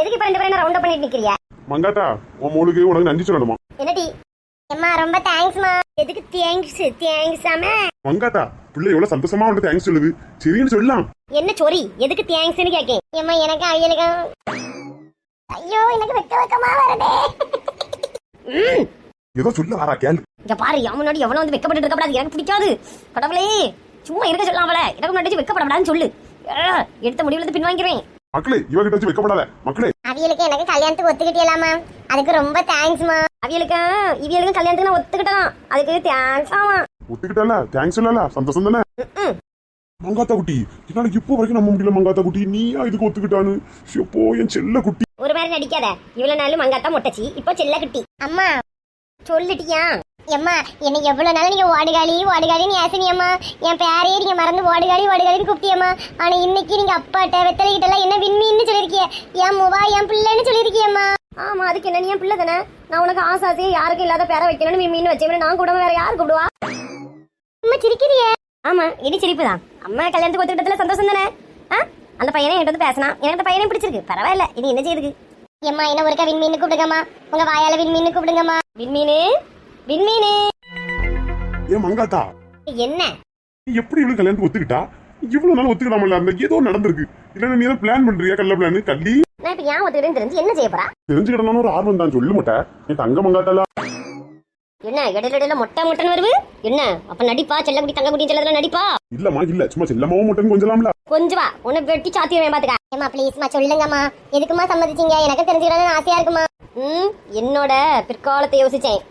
எதுக்கு இப்ப ரெண்டு ரவுண்ட் அப் பண்ணிட்டு நிக்கிறியா? மங்காத்தா உன் மூளுக்கு உனக்கு நன்றி சொல்லணுமா? என்னடி? அம்மா ரொம்ப தேங்க்ஸ்மா எதுக்கு தேங்க்ஸ் தேங்க்ஸ் ஆமா? மங்காத்தா பிள்ளை எவ்வளவு சந்தோஷமா வந்து தேங்க்ஸ் சொல்லுது? சரின்னு சொல்லலாம். என்ன சொரி எதுக்கு தேங்க்ஸ்னு கேக்கேன். ஏம்மா எனக்கு அவியலுக்கு ஐயோ எனக்கு வெக்க வெக்கமா வருதே. ஏதோ சொல்ல வரா கேள். இங்க பாரு என் முன்னாடி எவனும் வந்து வெக்கப்பட்டு இருக்கப்படாது எனக்கு பிடிக்காது. கடவுளே. சும்மா இருக்க சொல்லலாம்ல எனக்கு முன்னாடி வெக்கப்படக்கூடாதுன்னு சொல்லு. எடுத்த முடிவுல இருந்து பின்வாங்கிறேன் மக்களே இவகிட்ட வச்சு வைக்கப்படாத. மக்களே. அவியலுக்கு எனக்கு கல்யாணத்துக்கு ஒத்துக்கிட்டியலாமா அதுக்கு ரொம்ப தேங்க்ஸ்மா அவியலுக்கு இவியலுக்கு கல்யாணத்துக்கு நான் ஒத்துக்கிட்டலாம். அதுக்கு தேங்க்ஸ் ஆமா. ஒத்துக்கிட்டல தேங்க்ஸ் சொல்லல சந்தோஷம் தானே? மங்காத்தா குட்டி என்னால இப்போ வரைக்கும் நம்ப முடியல மங்காத்தா குட்டி. நீயா இதுக்கு ஒத்துக்கிட்டான்னு? எப்போ என் செல்ல குட்டி. ஒரு மாதிரி நடிக்காத. இவ்வளவு நாள் மங்காத்தா மொட்டச்சி இப்போ செல்ல குட்டி. அம்மா சொல்லிட்டியா? அம்மா என்ன எவ்வளவு நாள் நீங்க ஓடுகாளி ஓடுகாளின்னு ஏசினியம்மா என் பேரையே நீங்க மறந்து ஓடுகாளி ஓடுகாளின்னு கூப்பிட்டியம்மா. ஆனா இன்னைக்கு நீங்க அப்பாட்ட வெத்தலைகிட்ட எல்லாம் என்ன விண்மீன்னு சொல்லிருக்கிய என் முவா என் பிள்ளைன்னு சொல்லிருக்கியம்மா ஆமா அதுக்கு என்ன நீ என் பிள்ளை தானே? நான் உனக்கு ஆசை ஆசையே யாருக்கும் இல்லாத பேரை வைக்கணும்னு விண்மீன் வச்சேன். நான் கூட வேற யார் கூப்பிடுவா? அம்மா சிரிக்கிறியே? ஆமா இடி சிரிப்பு தான் அம்மா கல்யாணத்துக்கு ஒத்துக்கிட்டதுல சந்தோஷம் தானே? ஆ? அந்த பையனை என்கிட்ட வந்து பேசினான் எனக்கு அந்த பையனையும் பிடிச்சிருக்கு. பரவாயில்ல இது என்ன செய்யுதுக்கு ஏம்மா என்ன ஒருக்கா விண்மீன் கூப்பிடுங்கம்மா. உங்க வாயால விண்மீன் கூப்பிடுங்கம்மா. விண்மீனு? விண்மீனு. ஏன் மங்காத்தா. என்ன? எப்படி இவ்வளவு கல்யாணத்துக்கு ஒத்துக்கிட்டா? இவ்வளவு நாள் ஒத்துக்கிடாமல அந்த ஏதோ நடந்திருக்கு. இல்லன்னா நீ தான் பிளான் பண்றியா கல்ல பிளான் கள்ளி நான் இப்ப ஏன் ஒத்துக்கிட்டேன்னு தெரிஞ்சு என்ன செய்ய போறா? தெரிஞ்சுக்கிடணும் ஒரு ஆர்வம் தான் சொல்ல மாட்டேன். நீ தங்க மங்காத்தால. என்ன இடையில இடையில மொட்டை மொட்டைன்னு வருது? என்ன அப்ப நடிப்பா? செல்லக்குடி தங்கக்குடி செல்லதுல நடிப்பா? இல்லம்மா இல்ல சும்மா செல்லமாவும் மட்டும் கொஞ்சலாம்ல. கொஞ்சம் வா உன்னை வெட்டி சாத்திடுவேன் பாத்துக்க. ஏமா ப்ளீஸ்மா சொல்லுங்கம்மா. எதுக்குமா சம்மதிச்சீங்க? எனக்கு தெரிஞ்சுக்கணும்னு ஆசையா இருக்குமா? ம் என்னோட பிற்காலத்தை யோசிச்சேன்.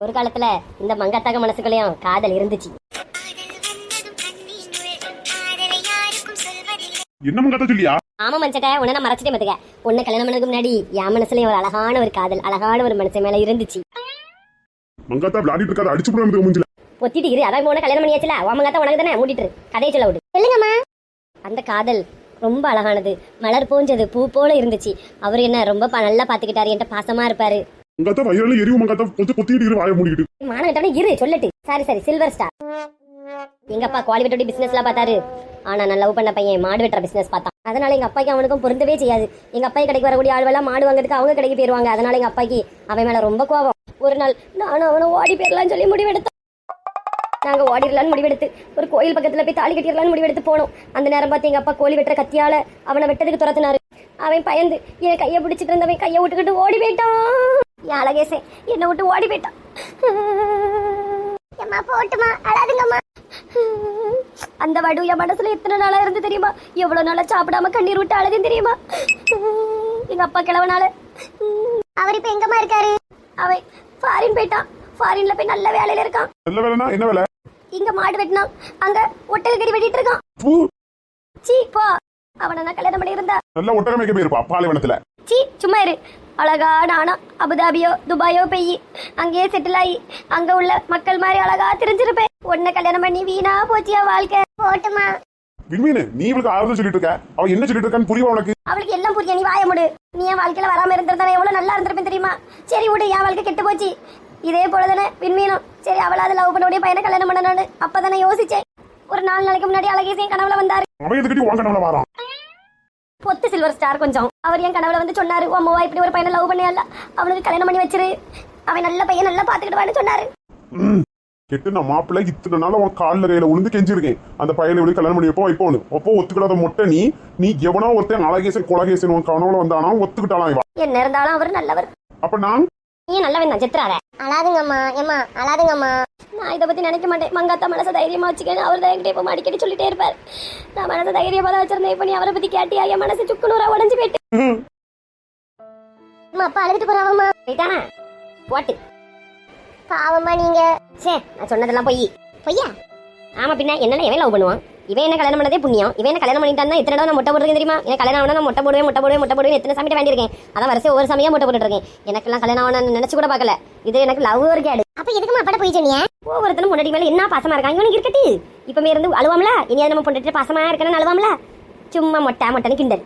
ஒரு காலத்துல இந்த மங்கத்தக மனசுக்குள்ளேயும் காதல் இருந்துச்சு. என்ன மங்காத்தா சொல்லியா? ஆமா மஞ்சட்ட உன்னை நான் மறைச்சிட்டே பாத்துக்க. உன்னை கல்யாணம் பண்ணதுக்கு முன்னாடி என் மனசுலயும் ஒரு அழகான ஒரு காதல் அழகான ஒரு மனசு மேல இருந்துச்சு. மங்காத்தா விளையாடிட்டு இருக்காது அடிச்சு போடுறது முடிஞ்சல ஒத்திட்டு இரு அதான் உன கல்யாணம் பண்ணியாச்சுல. உன் மங்கத்த உனக்கு தானே? மூடிட்டு. கதையை சொல்ல விடு. சொல்லுங்கம்மா. அந்த காதல் ரொம்ப அழகானது. மலர் போஞ்சது பூ போல இருந்துச்சு. அவர் என்ன ரொம்ப ப- நல்லா பாத்துக்கிட்டாரு. என்கிட்ட பாசமா இருப்பாரு. மங்காத்தா வயிறால எரிவு மங்காத்தா கொஞ்சம் கொத்திட்டு இரு வாய மூடிக்கிட்டு. மானவிட்டானே இரு சொல்லட்டு. சரி சரி சில்வர் ஸ்டார் எங்க அப்பா குவாலிஃபிட்டோட பிசினஸ்லாம் பார்த்தாரு. ஆனா நான் லவ் பண்ண பையன் மாடு வெட்டுற பிசினஸ் பார்த்தான். அதனால எங்க அப்பாக்கு அவனுக்கும் பொருந்தவே செய்யாது. எங்க அப்பா கடைக்கு வரக்கூடிய ஆள்வெல்லாம் மாடு வாங்குறதுக்கு அவங்க கடைக்கு போயிருவாங்க. அதனால எங்க அப்பாக்கு அவன் மேல ரொம்ப கோவம் ஒரு நாள் நானும் அவனை ஓடி போயிடலாம்னு சொல்லி முடிவெடுத்தோம். நாங்க ஓடிடலாம்னு முடிவெடுத்து ஒரு கோயில் பக்கத்துல போய் தாலி கட்டிடலாம்னு முடிவெடுத்து போனோம். அந்த நேரம் பார்த்து எங்க அப்பா கோழி வெட்டுற கத்தியால அவனை வெட்டதுக்கு துரத்துனாரு. அவன் பயந்து என் கையை பிடிச்சிட்டு இருந்தவன் கையை விட்டுக்கிட்டு ஓடி போயிட்டான். அழகேசே என்னை விட்டு ஓடி போயிட்டான். அம்மா போட்டுமா அழாதுங்கம்மா. அந்த வடு என் மனசுல எத்தனை நாளா இருந்து தெரியுமா? எவ்வளவு நாளா சாப்பிடாம கண்ணீர் விட்டு அழுதுன்னு தெரியுமா? எங்க அப்பா கிழவனால அவர் இப்ப எங்கம்மா இருக்காரு? அவன் ஃபாரின் போயிட்டான். ஃபாரின்ல போய் நல்ல வேலையில இருக்கான். நல்ல வேலைனா என்ன வேலை? இங்க மாடு வெட்டினான். அங்க ஒட்டக கறி வெட்டிட்டு இருக்கான். சீ போ. அவனை நான் கல்யாணம் பண்ணி இருந்தா நல்ல ஒட்டகமைக்க போயிருப்பா பாலைவனத்துல. சீ சும்மா இரு. அழகா நானா அபுதாபியோ துபாயோ பெய் அங்கேயே செட்டில் ஆகி அங்க உள்ள மக்கள் மாதிரி அழகா தெரிஞ்சிருப்பேன். உன்னை கல்யாணம் பண்ணி வீணா போச்சியா வாழ்க்கை. போட்டுமா. விண்மீனு நீ இவளுக்கு ஆறுதல் சொல்லிட்டு இருக்க? அவ என்ன சொல்லிட்டு இருக்கான்னு புரியுவா உனக்கு? அவளுக்கு எல்லாம் புரிய நீ வாய முடு. நீ என் வாழ்க்கையில வராம இருந்திருந்தா எவ்வளவு நல்லா இருந்திருப்பேன் தெரியுமா? சரி விடு என் வாழ்க்கை கெட்டு போச்சு. இதே போலதானே விண்மீனும். சரி அவளாவது லவ் பண்ண உடைய பையனை கல்யாணம் பண்ணணும்னு அப்பதானே யோசிச்சேன். ஒரு நாலு நாளைக்கு முன்னாடி அழகேசையும் கனவுல வந்தாரு. அவன் எதுக்கிட்டி உன் கனவுல வாரான். பொத்து சில்வர் ஸ்டார் கொஞ்சம். அவர் என் கனவுல வந்து சொன்னாரு உன் அம்மாவா இப்படி ஒரு பையனை லவ் பண்ணியல்ல அவனுக்கு கல்யாணம் பண்ணி வச்சிரு. அவன் நல்ல பையன் நல்லா பாத்துக்கிடுவான்னு சொன்னாரு. ம். கெட்டு நான் மாப்பிள்ளை இத்தனை நாள் உன் காலில் கையில விழுந்து கெஞ்சிருக்கேன். அந்த பையனை இவளுக்கு கல்யாணம் பண்ணி வைப்போம் வைப்போன்னு அப்போ ஒத்துக்கிடாத மொட்டை நீ நீ எவனோ ஒருத்தன் அழகேசன் குலகேசன் உன் கனவுல வந்தானா ஒத்துக்கிட்டாலாம் இவன்? என்ன இருந்தாலும் அவர் நல்லவர். அப்ப நான்? நீ நல்லவன் தான் செத்துறாத. அழாதுங்கம்மா ஏமா அழாதுங்கம்மா. நான் இதை பத்தி நினைக்க மாட்டேன். மங்காத்தா மனசை தைரியமா வச்சுக்கேன்னு அவர் தான் என்கிட்ட இப்போ அடிக்கடி சொல்லிட்டே இருப்பார். நான் மனசை தைரியமா தான் வச்சிருந்தேன். இப்போ நீ அவரை பத்தி கேட்டியா? என் மனசு சுக்குநூறா உடஞ்சு போயிட்டு. அப்பா அழுதுட்டு போறாவம்மா போயிட்டானா? போட்டு. பாவம்மா நீங்க. சே நான் சொன்னதெல்லாம் பொய். பொய்யா? ஆமா பின்ன என்னென்ன இவன் லவ் பண்ணுவான்? இவன் என்ன கல்யாணம் பண்ணதே புண்ணியம். இவன் என்ன கல்யாணம் பண்ணிட்டான் இத்தனை தடவை நான் முட்டை போட்டுருக்கேன் தெரியுமா? எனக்கு கல்யாணம் ஆனா நான் முட்டை போடுவேன் முட்டை போடுவேன் முட்டை போடுவேன் எத்தனை சமைக்க வேண்டியிருக்கேன். அதான் வருஷம் ஒவ்வொரு சமயம் முட்டை போட்டுருக்கேன் எனக்கெல்லாம் கல்யாணம் ஆனா நினைச்சு கூட பார்க்கல. இது எனக்கு லவ் ஒரு கேடு. அப்ப எதுக்கு அப்பட போய் சொன்னீங்க ஒவ்வொருத்தரும் முன்னாடி மேல என்ன பாசமா இருக்காங்க? இவனுக்கு இருக்கட்டு. இப்பமே இருந்து அழுவாமல? இனியாவது நம்ம பொண்ணுட்டு பாசமா இருக்கணும்னு அழுவாமல? சும்மா மொட்டை மொட்டைன்னு கிண்டல்.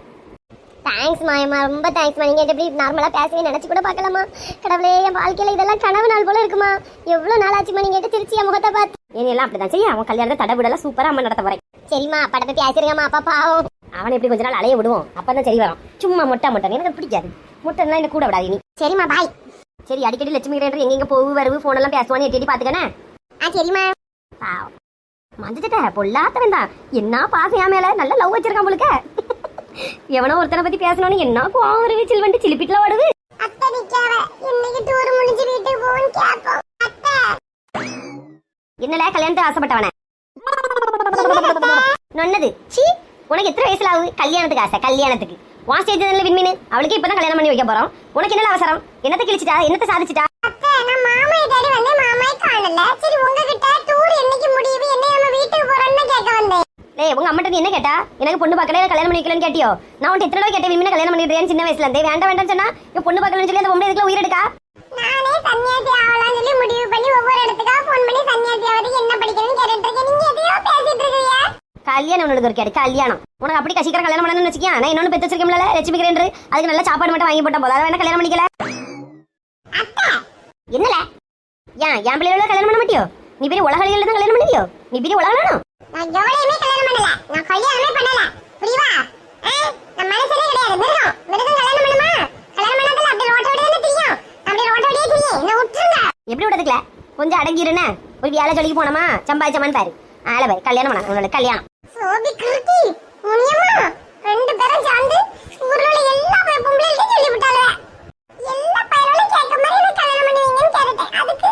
தேங்க்ஸ் மாயம்மா ரொம்ப தேங்க்ஸ் மா. நீங்க எப்படி நார்மலாக பேசுவீங்க நினைச்சு கூட பார்க்கலாமா கடவுளே என் வாழ்க்கையில இதெல்லாம் கனவு நாள் போல இருக்குமா? எவ்வளோ நாள் ஆச்சுமா நீங்க எடுத்து திருச்சி என் முகத்தை பார்த்து. நீ எல்லாம் அப்படிதான் செய்ய அவன் கல்யாணத்தை தடவிடலாம் சூப்பராக அம்மா நடத்த போறேன். சரிம்மா படத்தை பேசுறீங்கம்மா அப்பா பாவம். அவனை எப்படி கொஞ்ச நாள் அலைய விடுவோம்? அப்பதான் சரி வரும். சும்மா மொட்டை மொட்டை. எனக்கு பிடிக்காது. மொட்டைன்னா என்ன கூட விடாது நீ. சரிம்மா பாய் சரி அடிக்கடி லட்சுமி கிரேண்டர் எங்கெங்க போகு வருவு போன் எல்லாம் பேசுவான்னு எட்டி பாத்துக்கனே ஆ சரிம்மா. பாவம். மந்துட்ட பொல்லாத்தவன் தான். என்ன என் மேல? நல்ல லவ் வச்சிருக்கான் போலுக்க. எவனோ ஒருத்தனை பத்தி பேசணும்னு என்ன கோவம் வருது? சில்வண்டு சிலிப்பிட்டுல ஓடுது. அத்தை நிக்காவ இன்னைக்கு டூர் முடிஞ்சு வீட்டுக்கு போவோம்னு கேட்போம் அத்தை என்னல கல்யாணத்துக்கு ஆசைப்பட்டவன நொன்னது சீ உனக்கு எத்தனை வயசுல ஆகுது கல்யாணத்துக்கு ஆசை கல்யாணத்துக்கு. வா ஸ்டேஜ் விண்மீன்? அவளுக்கு இப்பதான் கல்யாணம் பண்ணி வைக்க போறோம். உனக்கு என்ன அவசரம்? என்னத்தை கிழிச்சிட்டா? என்னத்தை சாதிச்சிட்டா? டேய் உங்க அம்மாட்ட நீ என்ன கேட்டா? எனக்கு பொண்ணு பார்க்கல கல்யாணம் பண்ணி வைக்கலன்னு கேட்டியோ? நான் உன்ட்ட எத்தனை தடவை கேட்டேன் விண்மீன் கல்யாணம் பண்ணிடுறேன் சின்ன வயசுல இருந்தே. வேண்டாம் வேண்டாம் சொன்னா என் பொண்ணு பார்க்கலன்னு சொல்லி அந்த பொம்பளை இதுக்குள்ள உயிரெடுக்கா நானே சன்னியாசி ஆகலாம்னு சொல்லி முடிவு பண்ணி ஒவ்வொரு இடத்துக்கா ஃபோன் பண்ணி சன்னியாசி ஆவதுக்கு என்ன படிக்கணும்னு கேட்டுட்டு இருக்கேன். நீங்க எதையோ பேசிட்டு இருக்கீங்க. கல்யாணம் உனக்கு ஒரு கல்யாணம். உனக்கு அப்படி சீக்கிரம் கல்யாணம் பண்ணணும்னு வச்சுக்கியா? நான் இன்னொன்று பெற்று வச்சிருக்கேன்ல லட்சுமி கிரேண்டர் அதுக்கு நல்ல சாப்பாடு மட்டும் வாங்கி போட்டா போதும். அதை வேணா கல்யாணம் பண்ணிக்கல. என்னல? ஏன் என் பிள்ளைகளோட கல்யாணம் பண்ண மாட்டியோ? நீ பெரிய உலகளில் தான் கல்யாணம் பண்ணுவியோ நீ பெரிய உலகணும் நான் எவ்வளவுமே கல்யாணம் பண்ணல. நான் கல்யாணமே பண்ணல. புரியுவா ஆ, நான் மனுஷனே கிடையாது. மிருகம். மிருகம் கல்யாணம் பண்ணுமா? கல்யாணம் பண்ணாதல அப்படி ரோட்ட விடையே தெரியும். அப்படி ரோட்ட விடையே தெரியும் என்ன விட்டுருங்க. எப்படி விடதுக்கல கொஞ்சம் அடங்கிருன்னு. ஒரு வேலை ஜொலிக்கு போனோமா சம்பாதிச்சமான்னு பாரு. ஆளை பாரு. கல்யாணம் பண்ண உன்னோட கல்யாணம். சோபி கிருத்தி முனியம்மா ரெண்டு பேரும் சேர்ந்து ஊர்ல எல்லா பொம்பளைகளையும் சொல்லி விட்டாங்க எல்லா பையனும் கேட்க மாதிரி எனக்கு கல்யாணம் பண்ணுவீங்கன்னு கேட்டுட்டேன். அதுக்கு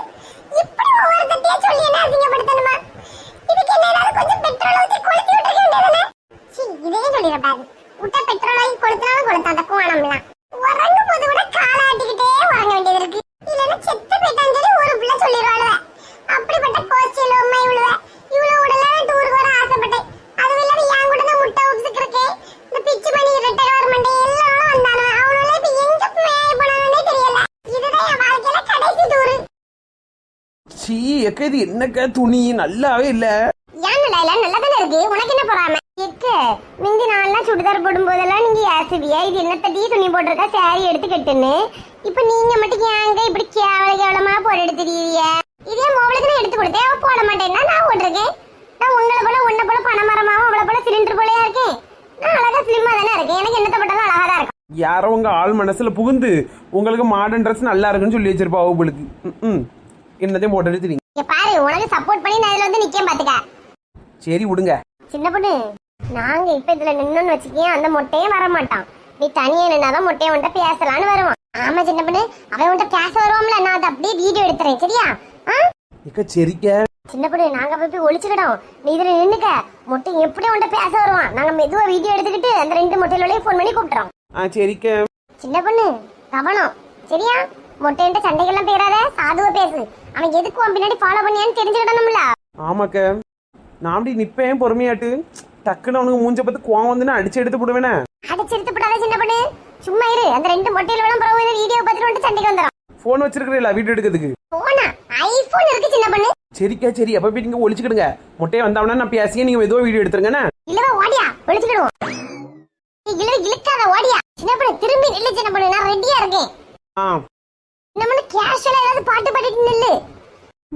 இப்படி ஒவ்வொருத்தையும் சொல்லி என்ன அசிங்கப்படுத்தணுமா? இதுக்கு என்ன ஏதாவது கொஞ்சம் பெட்ரோல் ஊத்தி கொளுத்தி விட்டுருக்க வேண்டியதானே இதையும் சொல்லிடப்பாரு விட்ட பெட்ரோல் வாங்கி கொளுத்தினாலும் அந்த கோணம்லாம் உறங்கும் போது கூட காலை ஆட்டிக்கிட்டே உறங்க வேண்டியது இருக்கு இல்லைன்னா செத்து போயிட்டான்னு சொல்லி ஒரு பிள்ளை சொல்லிடுவாளுவ அப்படிப்பட்ட கோச்சியில் உண்மை இவ்வளவு இவ்வளவு உடலாம் டூருக்கு வர ஆசைப்பட்டேன் அது இல்லாம என் கூட தான் முட்டை உப்புக்கு இருக்கேன் இந்த பிச்சு மணி ரெட்டை கவர்மெண்ட் எல்லாரும் வந்தானு அவனால இப்ப எங்க மேய போனானே தெரியல இதுதான் என் வாழ்க்கையில கடைசி டூரு சீ எக்க இது என்னக்கா துணி? நல்லாவே இல்ல. ஏன் நல்லா தானே இருக்கு? உனக்கு என்ன போறாம? எக்க முந்தி நான்லாம் சுடிதார் போடும் போதெல்லாம் நீங்க ஏசுவியா? இது என்ன தட்டி துணி போட்டிருக்கா? சாரி எடுத்து கட்டுன்னு. இப்ப நீங்க மட்டும் ஏங்க இப்படி கேவல கேவலமா எடுத்துருவீங்க இதே மோபலுக்கு எடுத்து கொடுத்தேன் அவ போட மாட்டேன்னா நான் போட்டிருக்கேன். நான் உங்களை போல உன்னை போல பணமரமாவும் அவளை போல சிலிண்டர் போலயா இருக்கேன். நான் அழகா ஸ்லிம்மா தானே இருக்கேன். எனக்கு என்னத்த போட்டாலும் அழகா தான் இருக்கும். யாரோ உங்க ஆள் மனசுல புகுந்து உங்களுக்கு மாடர்ன் ட்ரெஸ் நல்லா இருக்குன்னு சொல்லி வச்சிருப்பா உங்களுக்கு. ம் என்னதையும் போட்டு எடுத்துறீங்க உனக்கு சப்போர்ட் பண்ணி நான் இதுல வந்து நிக்க பாத்துக்க. சரி விடுங்க. சின்ன பொண்ணு நாங்க இப்ப இதுல நின்னோன்னு வச்சுக்கேன் அந்த மொட்டையே வர மாட்டான் நீ தனியா நின்னாதான் மொட்டையை உன்ட்ட பேசலான்னு வருவான். ஆமா சின்ன பொண்ணு அவன் உன்ட்ட பேச வருவான்ல நான் அதை அப்படியே வீடியோ எடுத்துறேன் சரியா? ஆ? எக்க சரிக்க. சின்ன பொண்ணு நாங்க போய் போய் ஒளிச்சுக்கிட்டோம் நீ இதுல நின்னுக்க மொட்டை எப்படி உன்ட்ட பேச வருவான்? நாங்க மெதுவா வீடியோ எடுத்துக்கிட்டு அந்த ரெண்டு மொட்டையிலோடய ஃபோன் பண்ணி கூப்பிட்டுறோம். ஆ சரிக்க. சின்ன பொண்ணு கவனம் சரியா? மொட்டைன்ட்ட சண்டைகள்லாம் பேராத சாதுவா பேசு. அவன் எதுக்கு உன் பின்னாடி ஃபாலோ பண்ணியான்னு தெரிஞ்சுக்கிடணும்ல. ஆமாக்க. நான் அப்படி நிப்பேன் பொறுமையாட்டு. டக்குன்னு அவனுக்கு மூஞ்ச பார்த்து கோவம் வந்துன்னு அடிச்சு எடுத்து போடுவேனே. அடிச்செடுத்து போடாத சின்ன பொண்ணு. சும்மா இரு. அந்த ரெண்டு மொட்டையில விளம்பரம் பிறகு வீடியோ பார்த்துட்டு வந்துட்டு சண்டைக்கு வந்துடும் ஃபோன் வச்சிருக்கிறீங்களா வீடியோ எடுக்கிறதுக்கு. போனா ஐபோன் இருக்கு சின்ன பொண்ணு. சரிக்கா சரி. அப்ப போய் நீங்க ஒழிச்சுக்கிடுங்க மொட்டையை வந்தாவனா நான் பேசியே நீங்க மெதுவா வீடியோ எடுத்துருங்கண்ணே. இல்லவா ஓடியா? ஒளிச்சுக்கிடுவோம். இழுக்காத ஓடியா? சின்ன பொண்ணு திரும்பி நில்லு சின்ன பொண்ணு. நான் ரெடியா இருக்கேன். ஆ. சின்ன பொண்ணு கேஷுவலா ஏதாவது பாட்டு பாடிட்டு நில்லு.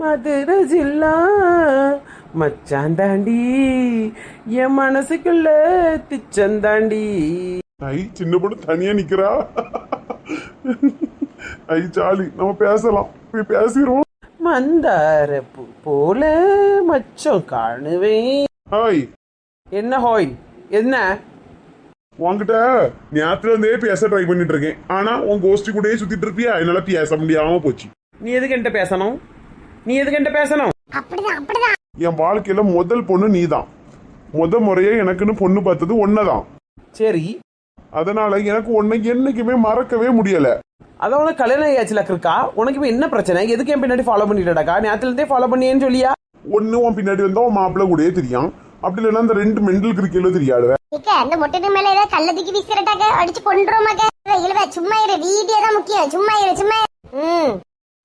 மதுரை ஜில்லா மச்சான் தாண்டி என் மனசுக்குள்ள திச்சந்தாண்டி ஐ சின்ன பொண்ணு தனியா நிக்கிறா? ஐ ஜாலி நம்ம பேசலாம். போய் பேசிடுவோம். மந்தார பூ போல மச்சம் காணுவேன். ஹாய். என்ன ஹோய்? என்ன? உன்கிட்ட ஞாத்துல இருந்தே பேச ட்ரை பண்ணிட்டு இருக்கேன். ஆனா உன் கோஷ்டி கூடயே சுத்திட்டு இருப்பியா? என்னால பேச முடியாம போச்சு. நீ எதுக்கு என்கிட்ட பேசணும்? நீ எதுக்கு என்கிட்ட பேசணும்? அப்படிதான் அப்படிதான். என் வாழ்க்கையில முதல் பொண்ணு நீதான். முத முறையே எனக்குன்னு பொண்ணு பார்த்தது ஒன்னதான் சரி. அதனால எனக்கு உன்னை என்னைக்குமே மறக்கவே முடியல. அதான் உனக்கு கல்யாணம் ஆயாச்சுல இருக்கா உனக்கு இப்ப என்ன பிரச்சனை? எதுக்கு என் பின்னாடி ஃபாலோ பண்ணிட்டடாக்கா நேரத்துல இருந்தே ஃபாலோ பண்ணியேன்னு சொல்லியா? ஒண்ணு உன் பின்னாடி வந்தா உன் மாப்பிள்ளை கூடயே தெரியும். அப்படி இல்லைன்னா அந்த ரெண்டு மெண்டல் கிரிக்கெட்ல தெரியாடுவ இக்க அந்த மொட்டைக்கு மேல ஏதாவது கள்ள தூக்கி வீசிரட்டாக்க அடிச்சு கொண்டுருமாக்க இழுவ சும்மா இரு வீடியோ தான் முக்கியம். சும்மா இரு சும்மா. ம்.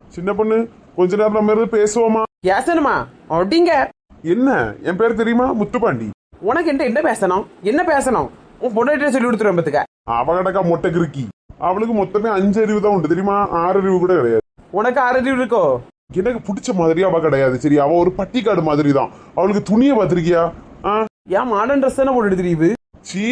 சின்ன பொண்ணு கொஞ்ச நேரம் நம்ம இருந்து பேசுவோமா? ஏசனுமா அப்படிங்க. என்ன? என் பேர் தெரியுமா? முத்துப்பாண்டி. உனக்கு என்கிட்ட என்ன பேசணும்? என்ன பேசணும்? உன் பொண்டாட்டிட்ட சொல்லி கொடுத்துருவேன் பத்துக்க. அவ கிடக்கா மொட்டை கிறுக்கி. அவளுக்கு மொத்தமே அஞ்சு அறிவு தான் உண்டு. தெரியுமா? ஆறு அறிவு கூட கிடையாது. உனக்கு ஆறறிவு இருக்கோ? எனக்கு பிடிச்ச மாதிரி அவ கிடையாது சரி அவ ஒரு பட்டிக்காடு மாதிரி தான் அவளுக்கு துணியை பார்த்திருக்கியா? ஆ? ஏன் மாடர்ன் ட்ரெஸ் தானே போட்டு தெரியுது? சீ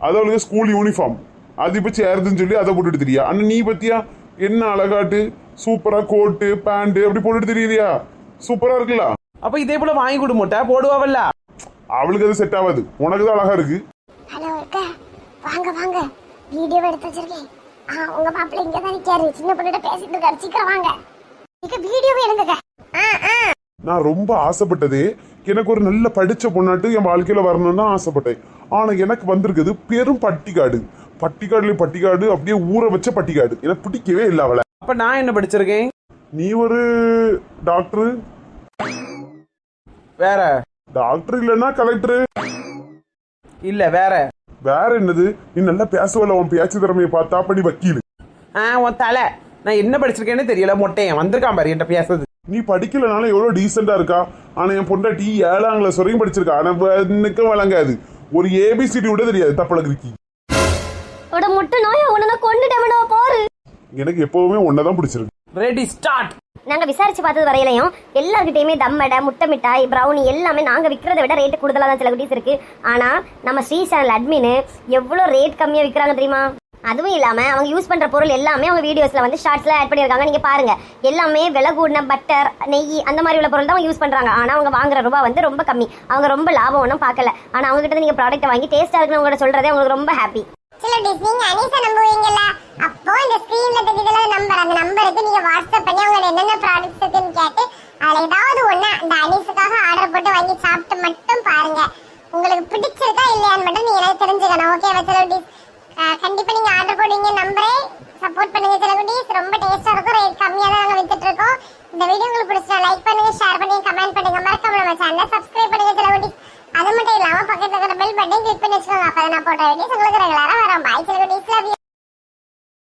அது அவளுக்கு ஸ்கூல் யூனிஃபார்ம் அது இப்போ சேருதுன்னு சொல்லி அதை போட்டுட்டு தெரியா? அண்ணா நீ பத்தியா? என்ன அழகாட்டு சூப்பரா கோட்டு பேண்ட் அப்படி போட்டுட்டு தெரியலையா சூப்பரா இருக்குல்ல? அப்ப இதே போல வாங்கி கொடு முட்டை போடுவாவல்ல? அவளுக்கு அது செட் ஆகாது. உனக்கு தான் அழகா இருக்கு. ஹலோ அக்கா. வாங்க வாங்க. வீடியோ எடுத்து வச்சிருக்கேன். ஆ உங்க மாப்பிள்ளை இங்க தான் நிக்காரு. சின்ன பொண்ணுகிட்ட பேசிட்டு இருக்காரு. சீக்கிரம் வாங்க. எடுங்கக்கா ஆ ஆ. நான் ரொம்ப ஆசைப்பட்டதே எனக்கு ஒரு நல்ல படிச்ச பொண்ணாட்டு என் வாழ்க்கையில வரணும்னு ஆசைப்பட்டேன். ஆனா எனக்கு வந்திருக்குது பெரும் பட்டிக்காடு. பட்டிக்காடுல பட்டிக்காடு அப்படியே ஊற வச்ச பட்டிக்காடு. எனக்கு பிடிக்கவே இல்லை அவளை. அப்ப நான் என்ன படிச்சிருக்கேன்? நீ ஒரு டாக்டர் வேற. டாக்டர் இல்லைன்னா கலெக்டர் இல்ல வேற. வேற என்னது? நீ நல்லா பேசுவல உன் பேச்சு திறமையை பார்த்தா பண்ணி வக்கீல். ஆ உன் தலை. நான் என்ன படிச்சிருக்கேன்னு தெரியல மொட்டையன் வந்திருக்கான் பாரு என்கிட்ட பேசுறது. நீ படிக்கலனால எவ்வளவு டீசெண்டா இருக்கா? ஆனா என் பொண்டாட்டி ஏழாம் கிளாஸ் வரைக்கும் படிச்சிருக்கா. ஆனா இன்னுக்கும் வழங்காது ஒரு ஏபிசிடி விட தெரியாது தப்பழகிருக்கி உட முட்டை நோய் உன்னை கொண்டுட்டவனோ போரு. எனக்கு எப்பவுமே ஒன்னதான் பிடிச்சிருக்கு. ரெடி ஸ்டார்ட் நாங்க விசாரிச்சு பார்த்தது வரையிலையும் எல்லார்கிட்டயுமே தம்மடை முட்டை மிட்டாய் ப்ரௌனி எல்லாமே நாங்க விற்கிறத விட ரேட்டு கூடுதலா தான் சில குட்டீஸ் இருக்கு. ஆனா நம்ம ஸ்ரீ சேனல் அட்மின் எவ்வளவு ரேட் கம்மியா விற்கிறாங்க தெரியுமா? அதுவும் இல்லாமல் அவங்க யூஸ் பண்ணுற பொருள் எல்லாமே அவங்க வீடியோஸில் வந்து ஷார்ட்ஸில் ஆட் பண்ணியிருக்காங்க. நீங்கள் பாருங்கள் எல்லாமே விலை கூடின பட்டர் நெய் அந்த மாதிரி உள்ள பொருள் தான் அவங்க யூஸ் பண்ணுறாங்க ஆனால் அவங்க வாங்குற ரூபா வந்து ரொம்ப கம்மி. அவங்க ரொம்ப லாபம் ஒன்றும் பார்க்கல. ஆனால் அவங்ககிட்ட நீங்கள் ப்ராடக்ட்டை வாங்கி டேஸ்ட்டாக இருக்குன்னு உங்கள்ட்ட சொல்றதே உங்களுக்கு ரொம்ப ஹாப்பி சில டிஸ் நீங்க அனீசா நம்புவீங்கல்ல? அப்போ இந்த ஸ்கிரீன்ல தெரியுதுல நம்பர் அந்த நம்பருக்கு நீங்க வாட்ஸ்அப் பண்ணி அவங்க என்னென்ன ப்ராடக்ட்ஸ் இருக்குன்னு கேட்டு அதுல ஏதாவது ஒண்ணு அந்த அனீஸுக்காக ஆர்டர் போட்டு வாங்கி சாப்பிட்டு மட்டும் பாருங்க. உங்களுக்கு பிடிச்சிருக்கா இல்லையான்னு மட்டும் நீங்க எனக்கு தெரிஞ்சுக்கணும். ஓகே சில கண்டிப்பா நீங்க ஆர்டர் போடுவீங்க நம்புறேன். சப்போர்ட் பண்ணுங்க சில ரொம்ப டேஸ்டா இருக்கும். ரேட் கம்மியா தான் நாங்க வித்துட்டு இருக்கோம். இந்த வீடியோ உங்களுக்கு பிடிச்சா லைக் பண்ணுங்க ஷேர் பண்ணுங்க கமெண்ட் பண்ணுங்க. மறக்காம நம்ம சேனலை சப்ஸ்கிரைப் பண்ணுங்க சில அது மட்டும் இல்லாம பக்கத்துல இருக்கிற பெல் பட்டன் கிளிக் பண்ணி வச்சுக்கோங்க. அப்பதான் நான் போட்ட வீடியோஸ் உங்களுக்கு ரெகுலரா வரும். பாய் சில